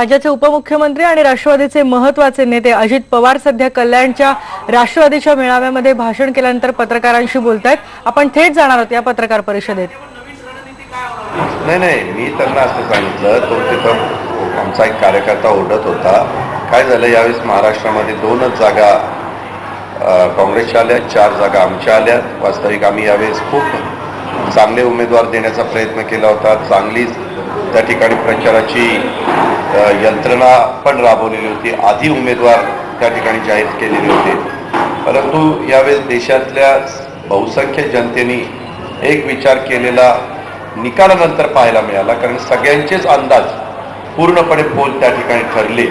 राज्याचे उपमुख्यमंत्री आणि राष्ट्रवादीचे महत्त्वाचे नेते अजित पवार सध्या कल्याणच्या राष्ट्रवादीच्या मेळाव्यामध्ये भाषण केल्यानंतर पत्रकारांशी बोलत आहेत आपण थेट जाणार आहोत या पत्रकार परिषदेत. नाही नाही मी त्यांना असं सांगितलं तो तिथं आमचा एक कार्यकर्ता ओरडत होता. काय झालं यावेळेस महाराष्ट्रामध्ये दोनच जागा काँग्रेसच्या आल्या चार जागा आमच्या आल्या वास्तविक आम्ही यावेळेस खूप चांगले उमेदवार देण्याचा प्रयत्न केला होता. चांगली त्या ठिकाणी प्रचाराची यंत्रणा पण राबवलेली होती. आधी उमेदवार त्या ठिकाणी जाहीर केलेले होते. परंतु यावेळेस देशातल्या बहुसंख्य जनतेने एक विचार केलेला निकालानंतर पाहायला मिळाला. कारण सगळ्यांचेच अंदाज पूर्णपणे पोल त्या ठिकाणी ठरले.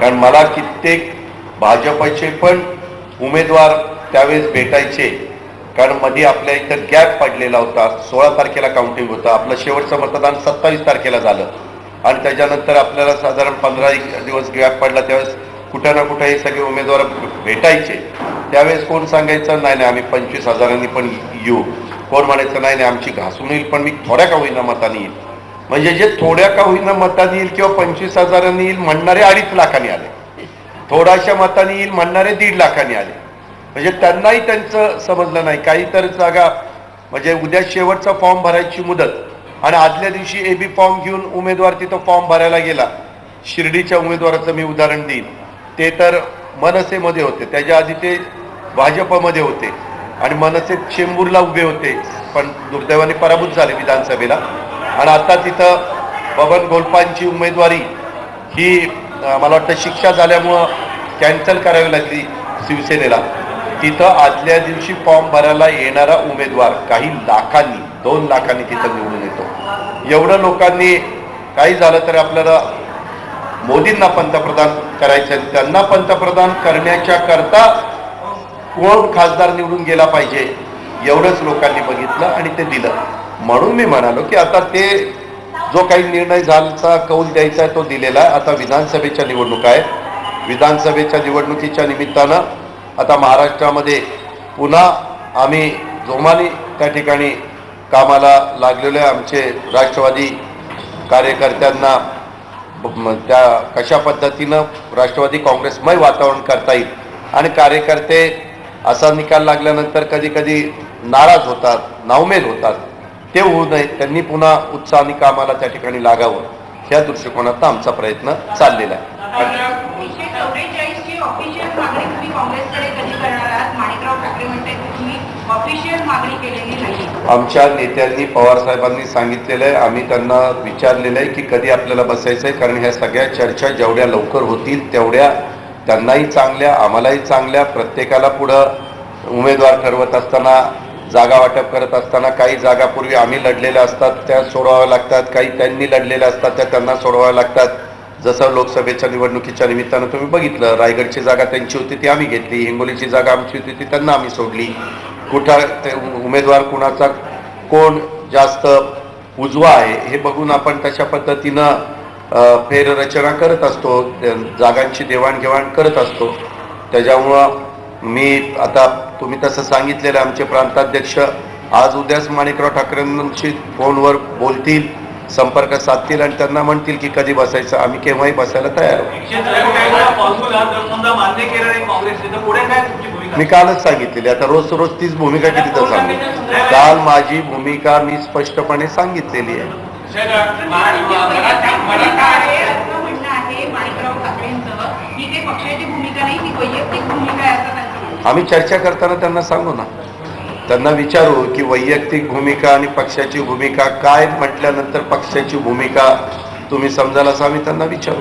कारण मला कित्येक भाजपचे पण उमेदवार त्यावेळेस भेटायचे. कारण मध्ये आपल्या इथं गॅप पडलेला होता. सोळा तारखेला काउंटिंग होतं. आपलं शेवटचं मतदान सत्तावीस तारखेला झालं. आणि त्याच्यानंतर आपल्याला साधारण पंधरा एक दिवस गॅप पडला त्यावेळेस कुठं ना कुठं हे सगळे उमेदवार भेटायचे. त्यावेळेस कोण सांगायचं नाही नाही आम्ही पंचवीस हजारांनी पण येऊ. कोण म्हणायचं नाही नाही आमची घासून येईल पण मी थोड्या का होईना मताने येईल. म्हणजे जे थोड्या का होईना मताने येईल किंवा पंचवीस हजारांनी येईल म्हणणारे अडीच लाखांनी आले. थोड्याशा मताने येईल म्हणणारे दीड लाखांनी आले. म्हणजे त्यांनाही त्यांचं समजलं नाही. काही तर जागा म्हणजे उद्या शेवटचा फॉर्म भरायची मुदत आणि आदल्या दिवशी ए बी फॉर्म घेऊन उमेदवार तिथं फॉर्म भरायला गेला. शिर्डीच्या उमेदवाराचं मी उदाहरण देईन. ते तर मनसेमध्ये होते. त्याच्या आधी ते भाजपमध्ये होते. आणि मनसे चेंबूरला उभे होते. पण दुर्दैवाने पराभूत झाले विधानसभेला. आणि आता तिथं बबन गोलपांची उमेदवारी ही मला वाटतं शिक्षा झाल्यामुळं कॅन्सल करावी लागली शिवसेनेला. तिथं आदल्या दिवशी फॉर्म भरायला येणारा उमेदवार काही लाखांनी दोन लाखांनी तिथं निवडून येतो. एवढं लोकांनी काही झालं तर आपल्याला मोदींना पंतप्रधान करायचं त्यांना पंतप्रधान करण्याच्या करता कोण खासदार निवडून गेला पाहिजे एवढंच लोकांनी बघितलं आणि ते दिलं. म्हणून मी म्हणालो की आता ते जो काही निर्णय झाला कौल द्यायचा आहे तो दिलेला आहे. आता विधानसभेच्या निवडणुका आहेत. विधानसभेच्या निवडणुकीच्या निमित्तानं आता महाराष्ट्रामध्ये पुन्हा आम्ही जोमाने त्या ठिकाणी कामाला लागलेले आमचे राष्ट्रवादी कार्यकर्त्यांना त्या कशा पद्धतीनं राष्ट्रवादी काँग्रेसमय वातावरण करता येईल? आणि कार्यकर्ते असा निकाल लागल्यानंतर कधी कधी नाराज होतात नाउमेद होतात. ते होऊ नये त्यांनी पुन्हा उत्साहाने कामाला त्या ठिकाणी लागावं. ह्या दृष्टिकोनातनं आमचा प्रयत्न चाललेला आहे. ऑफिशियल मागणी केलेली नाही. आमच्या नेत्यांनी पवार साहेबांनी सांगितलेलं आहे. आम्ही त्यांना विचारलेलं आहे की कधी आपल्याला बसायचं आहे? कारण ह्या सगळ्या चर्चा जेवढ्या लवकर होतील तेवढ्या त्यांनाही चांगल्या आम्हालाही चांगल्या. प्रत्येकाला पुढं उमेदवार ठरवत असताना जागा वाटप करत असताना काही जागा पूर्वी आम्ही लढलेल्या असतात त्या सोडवाव्या लागतात. काही त्यांनी लढलेल्या असतात त्या त्यांना सोडवाव्या लागतात. जसं लोकसभेच्या निवडणुकीच्या निमित्तानं तुम्ही बघितलं रायगडची जागा त्यांची होती ती आम्ही घेतली. हिंगोलीची जागा आमची होती ती त्यांना आम्ही सोडली. कुठं ते उमेदवार कुणाचा कोण जास्त उजवा आहे हे बघून आपण तशा पद्धतीनं फेररचना करत असतो त्या जागांची देवाणघेवाण करत असतो. त्याच्यामुळं मी आता तुम्ही तसं सांगितलेलं आमचे प्रांताध्यक्ष आज उद्याच माणिकराव ठाकरेंशी फोनवर बोलतील संपर्क साधतील आणि त्यांना म्हणतील की कधी बसायचं आम्ही केव्हाही बसायला तयार मी कालच सांगितलेली आता रोज रोज तीच भूमिका किती तर सांगू काल माझी भूमिका मी स्पष्टपणे सांगितलेली आहे. आम्ही चर्चा करताना त्यांना सांगू ना त्यांना विचारू की वैयक्तिक भूमिका आणि पक्षाची भूमिका काय म्हटल्यानंतर पक्षाची भूमिका तुम्ही समजाल असं आम्ही त्यांना विचारू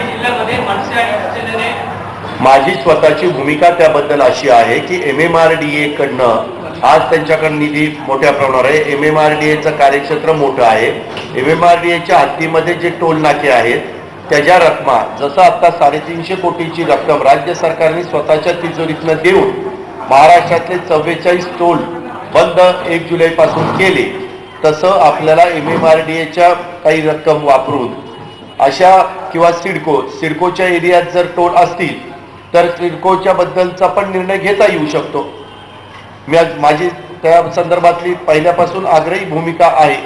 ठाणे जिल्ह्यामध्ये मनसे आणि शिवसेनेने माझी स्वतःची भूमिका त्याबद्दल अशी आहे की M M R D A कडनं आज त्यांच्याकडे निधी मोठ्या प्रमाणावर आहे. एम एम आर डी एचं कार्यक्षेत्र मोठं आहे. एम एम आर डी एच्या हद्दीमध्ये जे टोल नाके आहेत त्याच्या रकमा जसं आता साडेतीनशे कोटीची रक्कम राज्य सरकारने स्वतःच्या तिजोरीतनं देऊन महाराष्ट्रातले चव्वेचाळीस टोल बंद एक जुलैपासून केले तसं आपल्याला एम एम आर डी एच्या काही रक्कम वापरून अशा किंवा सिडको सिडकोच्या एरियात जर टोल असतील तर सिडकोच्या बद्दलचा पण निर्णय घेता येऊ शकतो. मी आज माझी त्या संदर्भातली पहिल्यापासून आग्रही भूमिका आहे.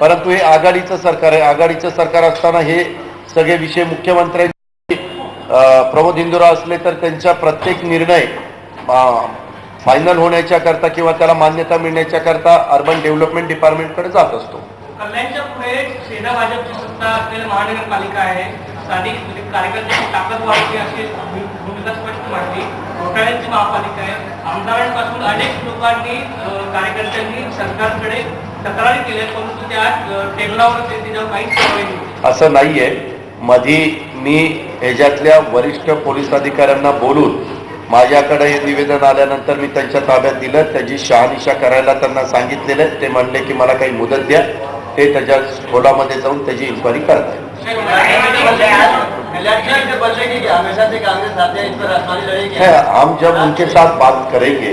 परंतु हे आघाडीचं सरकार आहे. आघाडीचं सरकार असताना हे सगळे विषय मुख्यमंत्र्यांनी प्रमोद इंदुरा असले तर त्यांचा प्रत्येक निर्णय फायनल होण्याच्या करता किंवा त्याला मान्यता मिळण्याच्या करता अर्बन डेव्हलपमेंट डिपार्टमेंटकडे जात असतो. कल्याणच्या पुढे सेना भाजपची सत्ता असलेली महानगरपालिका आहे स्थानिक म्हणजे कार्यकर्त्यांची ताकद वाढली अशी भूमिका स्पष्ट मांडली घोटाळ्यांची महापालिका आहे. आमदारांपासून अनेक लोकांनी कार्यकर्त्यांनी सरकारकडे तक्रारी केल्या परंतु त्या टेबलावर ते त्याच्यावर काहीच कारवाई नाही. असं नाहीये. मधी मी ह्याच्यातल्या वरिष्ठ पोलीस अधिकाऱ्यांना बोलून माझ्याकडे हे निवेदन आल्यानंतर मी त्यांच्या ताब्यात दिलं. त्याची शहानिशा करायला त्यांना सांगितलेलं ते म्हणले की मला काही मुदत द्या. ते त्याच्या खोलामध्ये जाऊन त्याची इन्क्वायरी करतात है हम जब उनके साथ बात करेंगे,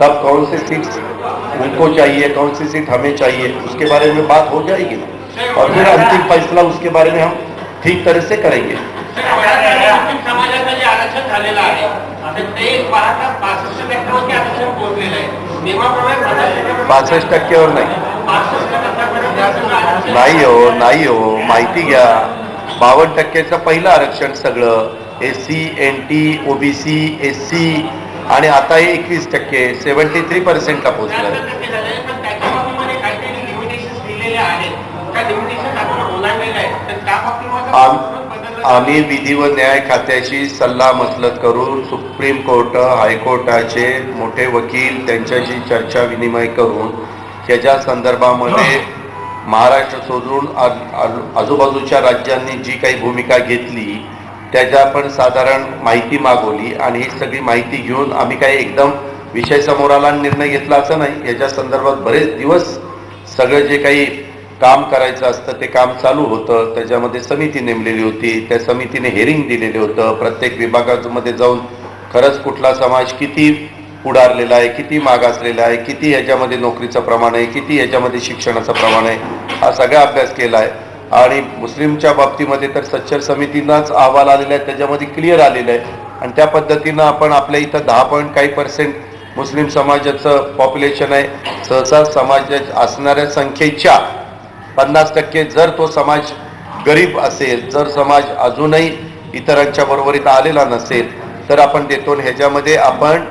तब कौन सी सीट उनको चाहिए, कौन सी सीट हमें चाहिए, उसके बारे में बात हो जाएगी और फिर अंतिम फैसला उसके बारे में हम ठीक तरह से करेंगे। बासठ टक्के और नहीं। नाही हो नाही हो. माहिती घ्या. बावन्न टक्क्याचं पहिलं आरक्षण सगळं. S C N T OBC S C आणि आता हे एकवीस टक्के. सेवन्टी थ्री पर्सेंटला पोहोचलं आम्ही विधी व न्याय खात्याशी सल्ला मसलत करून सुप्रीम कोर्ट हायकोर्टाचे मोठे वकील त्यांच्याशी चर्चा विनिमय करून त्याच्या संदर्भामध्ये महाराष्ट्र सोडून आजूबाजूच्या राज्यांनी जी काही भूमिका घेतली त्याच्या पण साधारण माहिती मागवली आणि ही सगळी माहिती घेऊन आम्ही काही एकदम विषय समोर आला निर्णय घेतला असं नाही. याच्या संदर्भात बरेच दिवस सगळं जे काही काम करायचं असतं ते काम चालू होतं. त्याच्यामध्ये समिती नेमलेली होती. त्या समितीने हेरिंग दिलेलं होतं. प्रत्येक विभागामध्ये जाऊन खरंच कुठला समाज किती पुढारलेला आहे किती मागासलेला आहे किती ह्याच्यामध्ये नोकरीचं प्रमाण आहे किती ह्याच्यामध्ये शिक्षणाचं प्रमाण आहे हा सगळा अभ्यास केला आहे. आणि मुस्लिमच्या बाबतीमध्ये तर सच्चर समितीनाच अहवाल आलेला आहे त्याच्यामध्ये क्लिअर आलेलं आहे. आणि त्या पद्धतीनं आपण आपल्या इथं दहा पॉईंट काही पर्सेंट मुस्लिम समाजाचं पॉप्युलेशन आहे. सहसा समाज असणाऱ्या संख्येच्या पन्नास टक्के जर तो समाज गरीब असेल जर समाज अजूनही इतरांच्या बरोबरीत आलेला नसेल तर आपण देतो. ह्याच्यामध्ये आपण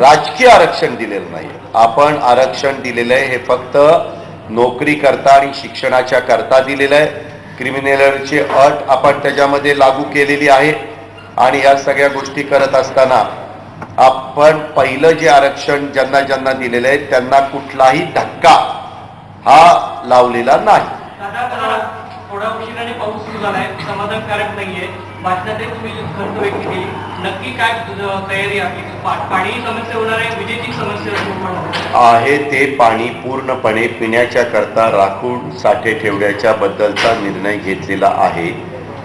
राजकीय आरक्षण दिलेलं नाही आपण आरक्षण दिलेलं आहे हे फक्त नोकरी करता आणि शिक्षणाच्या करता दिलेलं आहे. क्रिमिनलची अट आपण त्याच्यामध्ये लागू केलेली आहे. आणि या सगळ्या गोष्टी करत असताना आपण पहिलं जे आरक्षण ज्यांना ज्यांना दिलेलं आहे त्यांना कुठलाही धक्का हा लावलेला नाही. थोडा उशिराने पाऊस सुरू झालाय. समाधानकारक नाहीये. भाषणात तुम्ही खर्च व्यक्त केली नक्की काय तयारी आहे? पाणी समस्या होणार आहे विजेची समस्या आहे. आहे ते पाणी पूर्णपणे पिण्याच्या करता राखून साठे ठेवण्याच्या बद्दलचा निर्णय घेतलेला आहे.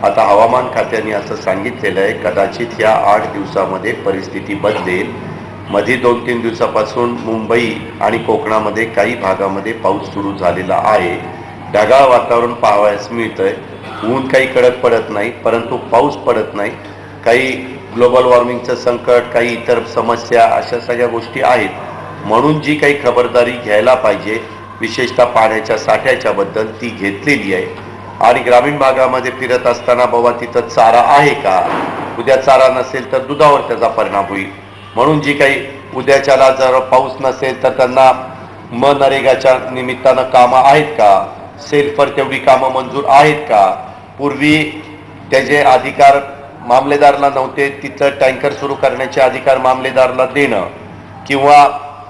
आता हवामान खात्याने असं सांगितलेलं आहे कदाचित या आठ दिवसामध्ये परिस्थिती बदलेल. मध्ये दोन तीन दिवसापासून मुंबई आणि कोकणामध्ये काही भागामध्ये पाऊस सुरू झालेला आहे. ढगाळ वातावरण पाहावयास मिळतंय. ऊन काही कडक पडत नाही परंतु पाऊस पडत नाही. काही ग्लोबल वॉर्मिंगचं संकट काही इतर समस्या अशा सगळ्या गोष्टी आहेत. म्हणून जी काही खबरदारी घ्यायला पाहिजे विशेषतः पाण्याच्या साठ्याच्याबद्दल ती घेतलेली आहे. आणि ग्रामीण भागामध्ये फिरत असताना बाबा तिथं चारा आहे का? उद्या चारा नसेल तर दुधावर त्याचा परिणाम होईल. म्हणून जी काही उद्याच्याला जर पाऊस नसेल तर त्यांना मनरेगाच्या निमित्तानं कामं आहेत का? सेल्फर तेवढी कामं मंजूर आहेत का? पूर्वी त्याचे अधिकार मामलेदारला नव्हते तिथं टँकर सुरू करण्याचे अधिकार मामलेदारला देणं किंवा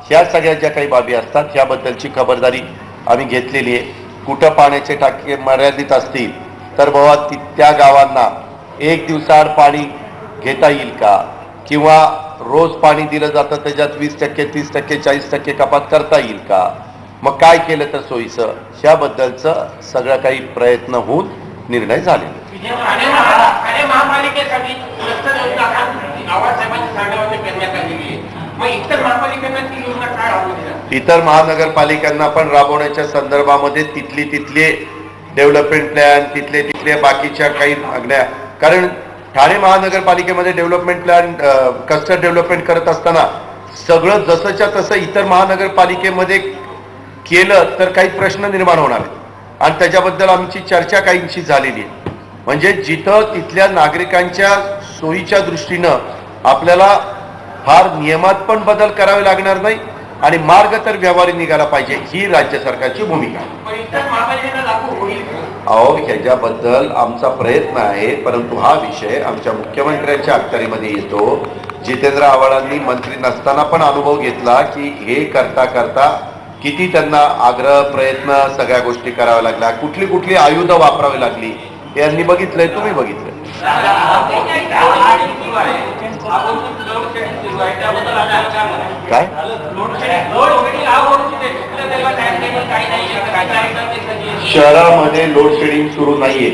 ह्या सगळ्या ज्या काही बाबी असतात ह्याबद्दलची खबरदारी आम्ही घेतलेली आहे. कुठं पाण्याचे टाके मर्यादित असतील तर बाबा ती त्या गावांना एक दिवसाआड पाणी घेता येईल का? किंवा रोज पाणी दिलं जातं त्याच्यात वीस टक्के तीस टक्के चाळीस टक्के कपात करता येईल का? मग काय केलं तर सोयीचं? ह्याबद्दलचं सगळं काही प्रयत्न होऊन निर्णय झालेला. महापालिकेसाठी लक्ष योजना आता आवाजसाहेबांच्या करण्यात आलेली आहे. मग इतर महापालिकांना ती योजना काय इतर महानगरपालिकांना पण राबवण्याच्या संदर्भामध्ये तिथली तिथले डेव्हलपमेंट प्लॅन तिथले तिथले बाकीच्या काही मागण्या कारण ठाणे महानगरपालिकेमध्ये डेव्हलपमेंट प्लॅन कस्टर डेव्हलपमेंट करत असताना सगळं जसंच्या तसं इतर महानगरपालिकेमध्ये केलं तर काही प्रश्न निर्माण होणार आहेत. आणि त्याच्याबद्दल आमची चर्चा काहींशी झालेली आहे. म्हणजे जिथं तिथल्या नागरिकांच्या सोयीच्या दृष्टीनं आपल्याला फार नियमात पण बदल करावे लागणार नाही आणि मार्ग तर व्यवहारी निघाला पाहिजे ही राज्य सरकारची भूमिका अहो ह्याच्याबद्दल आमचा प्रयत्न आहे परंतु हा विषय आमच्या मुख्यमंत्र्यांच्या अखत्यारीमध्ये येतो. जितेंद्र आव्हाडांनी मंत्री नसताना पण अनुभव घेतला की हे करता करता किती त्यांना आग्रह प्रयत्न सगळ्या गोष्टी कराव्या लागल्या. कुठली कुठली आयुध वापरावी लागली. यांनी बघितलंय तुम्ही बघितलंय. काय? शहरामध्ये लोड शेडिंग सुरू नाहीये.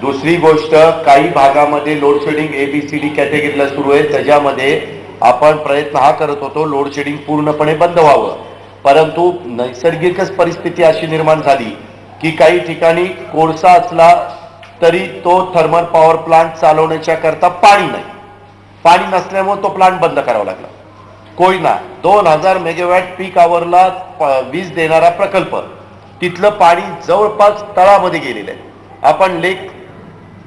दुसरी गोष्ट काही भागामध्ये लोड शेडिंग एबीसीडी कॅटेगरीला सुरू आहे. त्याच्यामध्ये आपण प्रयत्न हा करत होतो लोड शेडिंग पूर्णपणे बंद व्हावं. परंतु नैसर्गिकच परिस्थिती अशी निर्माण झाली की काही ठिकाणी कोळसा असला तरी तो थर्मल पॉवर प्लांट चालवण्याच्या करता पाणी नाही. पाणी नसल्यामुळे तो प्लांट बंद करावा लागला. कोयना दोन हजार मेगावॅट पीक आवरला वीज देणारा प्रकल्प. तिथलं पाणी जवळपास तळामध्ये गेलेलं आहे. आपण लेक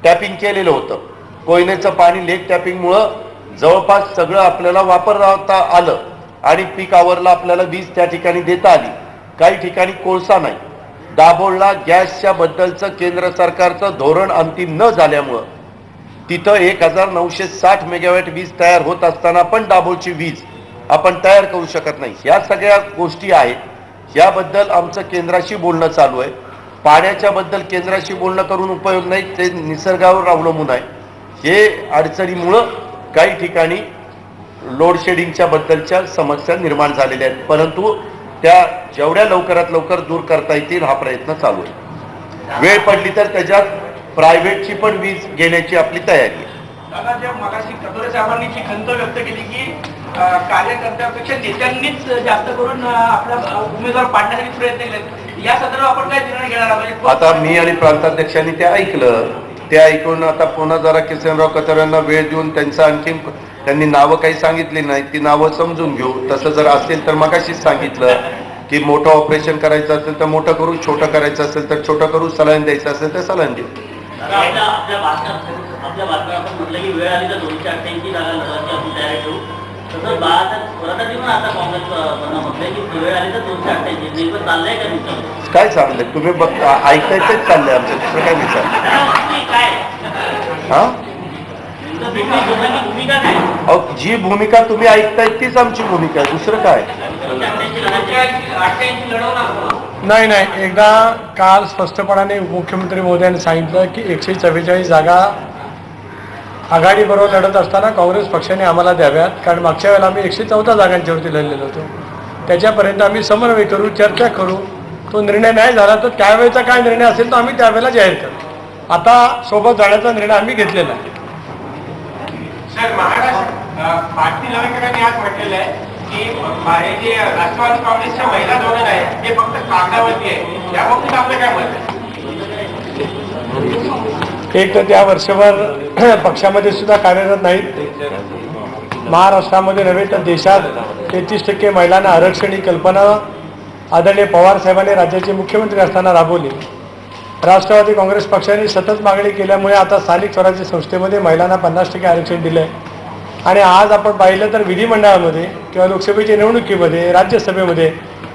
टॅपिंग केलेलं होतं. कोयनेचं पाणी लेक टॅपिंगमुळं जवळपास सगळं आपल्याला वापरता आलं आणि पीक आवरला आपल्याला वीज त्या ठिकाणी देता आली. काही ठिकाणी कोळसा नाही. दाभोळला गॅसच्या बद्दलचं केंद्र सरकारचं धोरण अंतिम न झाल्यामुळं तिथं एक हजार नऊशे साठ मेगावॅट वीज तयार होत असताना पण दाभोळची वीज आपण तयार करू शकत नाही. या सगळ्या गोष्टी आहेत. याबद्दल आमचं केंद्राशी बोलणं चालू आहे. पाण्याच्या बद्दल केंद्राशी बोलणं करून उपयोग नाही. ते निसर्गावर अवलंबून आहे. हे अडचणीमुळं काही ठिकाणी लोडशेडिंगच्या बद्दलच्या समस्या निर्माण झालेल्या आहेत. परंतु त्या जेवढ्या लवकरात लवकर दूर करता येतील हा प्रयत्न चालू आहे. वेळ पडली तर त्याच्यात प्रायव्हेटची पण वीज घेण्याची आपली तयारी आहे. साहेबांनी खंत व्यक्त केली की कार्यकर्त्यापेक्षा नेत्यांनीच जास्त करून अं, आपला अं, उमेदवार पाडण्यासाठी प्रयत्न केले या संदर्भात आपण काय निर्णय घेणार म्हणजे आता मी आणि प्रांताध्यक्षांनी ते ऐकलं. ते ऐकून आता पुन्हा जरा किसनराव कतऱ्यांना वेळ देऊन त्यांचं आणखीन त्यांनी नावं काही सांगितली नाही. ती नावं समजून घेऊ. तसं जर असेल तर मगाशीच सांगितलं की मोठं ऑपरेशन करायचं असेल तर मोठं करू छोटं करायचं असेल तर छोटं करू सलाईन द्यायचं असेल तर सलाईन देऊ. काय चाललंय? तुम्ही बघ ऐकायचंच चाललंय आमचं. दुसरं काय विचार? हा तुमचं तुम्ही दोघांची भूमिका काय अहो जी भूमिका तुम्ही ऐकताय तीच आमची भूमिका आहे. दुसरं काय? नाही नाही. एकदा काल स्पष्टपणाने मुख्यमंत्री मोदयांनी सांगितलं की एकशे चव्वेचाळीस जागा आघाडीबरोबर लढत असताना काँग्रेस पक्षाने आम्हाला द्याव्यात. कारण मागच्या वेळेला आम्ही एकशे चौदा जागांच्यावरती लढलेलो होतो. त्याच्यापर्यंत आम्ही समन्वय करू चर्चा करू. तो निर्णय नाही झाला तर त्यावेळेचा काय निर्णय असेल तो आम्ही त्यावेळेला जाहीर करू. आता सोबत जाण्याचा निर्णय आम्ही घेतलेला आहे. पाटील महाराष्ट्र आज म्हटलेलं आहे की हे जे राष्ट्रवादी काँग्रेसच्या महिला धोरण आहे हे फक्त कागदावरती आहे. या बाबतीत आपलं काय मत आहे? एक तर त्या वर्षभर पक्षामध्ये सुद्धा कार्यरत नाहीत. महाराष्ट्रामध्ये नव्हे तर देशात तेहतीस टक्के महिलांना आरक्षण ही कल्पना आदरणीय पवार साहेबांनी राज्याचे मुख्यमंत्री असताना राबवली. राष्ट्रवादी काँग्रेस पक्षाने सतत मागणी केल्यामुळे आता स्थानिक स्वराज्य संस्थेमध्ये महिलांना पन्नास टक्के आरक्षण दिलं आहे आणि आज आपण पाहिलं तर विधिमंडळामध्ये किंवा लोकसभेच्या निवडणुकीमध्ये राज्यसभेमध्ये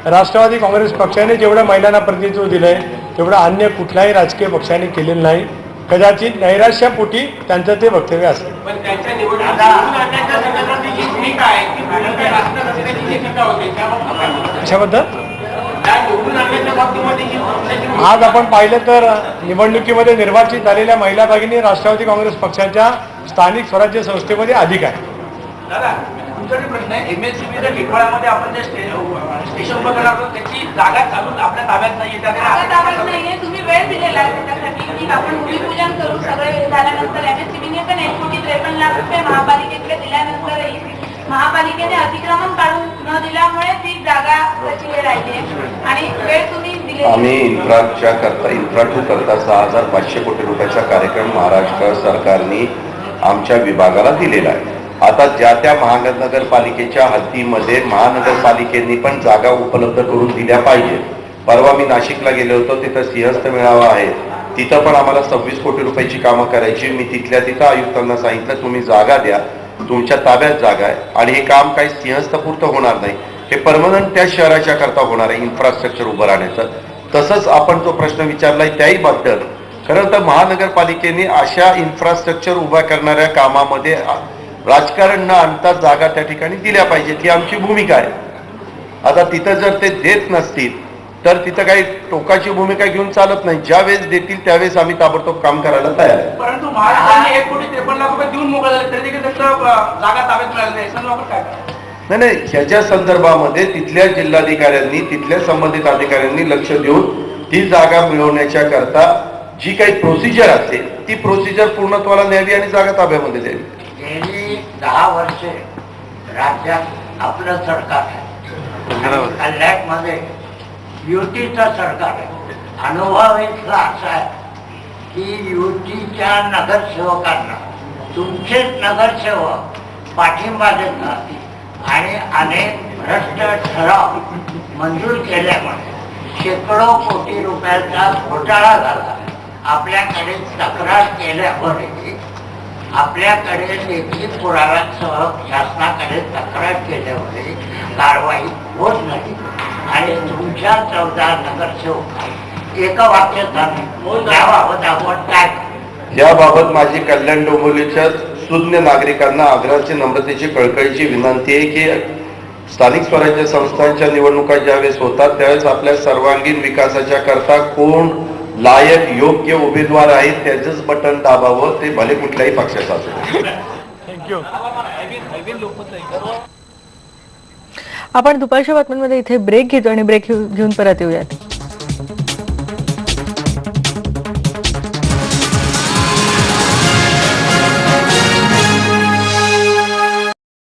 राष्ट्रवादी काँग्रेस पक्षाने जेवढं महिलांना प्रतिनिधित्व दिलं आहे तेवढं अन्य कुठल्याही राजकीय पक्षाने केलेलं नाही. कदाचित नैराश्यापोटी त्यांचं ते वक्तव्य असेल? कशाबद्दल? आज आपण पाहिलं तर निवडणुकीमध्ये निर्वाचित झालेल्या महिला भगिनी राष्ट्रवादी काँग्रेस पक्षाच्या स्थानिक स्वराज्य संस्थेमध्ये अधिक आहे तुमच्याकडे प्रश्न आहे. आपण जे स्टेशन आहोत त्याची जागा चालून आपल्या ताब्यात नाहीये. ताब्यात तुम्ही वेळ दिलेला आहे त्याच्यासाठी. की आपण भूमिपूजन करू सगळे. झाल्यानंतर एमएससीबीने पण एक कोटी त्रेपन्न लाख रुपये महापालिकेकडे दिल्यानंतरही महापालिकेने अतिक्रमण काढून न दिल्यामुळे ती जागा त्याची वेळ राहिली. आहे. आणि वेळ तुम्ही दिली आम्ही इन्फ्राच्या करता इन्फ्रा टू करता सहा हजार पाचशे कोटी रुपयाचा कार्यक्रम महाराष्ट्र सरकारने आमच्या विभागाला दिलेला आहे. आता ज्या त्या महानगरपालिकेच्या हद्दीमध्ये महानगरपालिकेने पण जागा उपलब्ध करून दिल्या पाहिजे परवा मी नाशिकला गेलो होतो तिथं सिंहस्थ मेळावा आहे. तिथं पण आम्हाला सव्वीस कोटी रुपयाची कामं करायची. मी तिथल्या तिथं आयुक्तांना सांगितलं तुम्ही जागा द्या. तुमच्या ताब्यात जागा आहे. आणि हे काम काही सिंहस्थपूर्त होणार नाही. हे परमनंट त्या शहराच्या करता होणार आहे इन्फ्रास्ट्रक्चर उभं राहण्याचं. तसंच आपण जो प्रश्न विचारलाय त्याही बद्दल खरं तर महानगरपालिकेने अशा इन्फ्रास्ट्रक्चर उभा करणाऱ्या कामामध्ये राजकारण न आणता जागा त्या ठिकाणी दिल्या पाहिजेत. ही आमची भूमिका आहे. आता तिथं जर ते देत नसतील तर तिथं काही टोकाची भूमिका घेऊन चालत नाही. ज्या वेळेस देतील त्यावेळेस आम्ही ताबडतोब काम करायला तयार आहे. परंतु महाराष्ट्राने एक कोटी त्रेपन्न लाख रुपये देऊन तरी देखील जागा ताब्यात मिळाली नाही. याचा आपण काय करायचं? नाही नाही. ह्याच्या संदर्भामध्ये तिथल्या जिल्हाधिकाऱ्यांनी तिथल्या संबंधित अधिकाऱ्यांनी लक्ष देऊन ती जागा मिळवण्याच्या करता जी काही प्रोसिजर असेल ती प्रोसिजर पूर्णत्वाला न्यावी आणि जागा ताब्यामध्ये द्यावी. गेली दहा वर्षे राज्यात आपलं सरकार आहे. कल्याणमध्ये युतीचं सरकार आहे. अनुभव इथला असा आहे की युतीच्या नगरसेवकांना तुमचेच नगरसेवक पाठिंबा देतात आणि अनेक भ्रष्ट ठराव मंजूर केल्यामुळे शेकडो कोटी रुपयाचा घोटाळा झाला. आपल्याकडे तक्रार केल्यामुळे आपल्याकडे लेखी पुराव्यासह शासनाकडे तक्रार केल्यावर कारवाई होत नाही. आणि तुमच्या चौदा नगरसेवक एका वाक्य याबाबत आपण काय याबाबत माझी कल्याण डोंबिवलीच्या सुज्ञ नागरिकांना आग्रहाची नम्रतेची कळकळीची विनंती आहे की स्थानिक स्वराज्य संस्थांच्या निवडणुका ज्यावेळेस होतात त्यावेळेस आपल्या सर्वांगीण विकासाच्या करता कोण लायक योग्य उमेदवार आहेत त्याचंच बटन दाबावं ते भले कुठल्याही पक्षाचं असो थँक्यू आपण दुपारच्या बातम्यांमध्ये इथे ब्रेक घेतो आणि ब्रेक घेऊन परत येऊयात.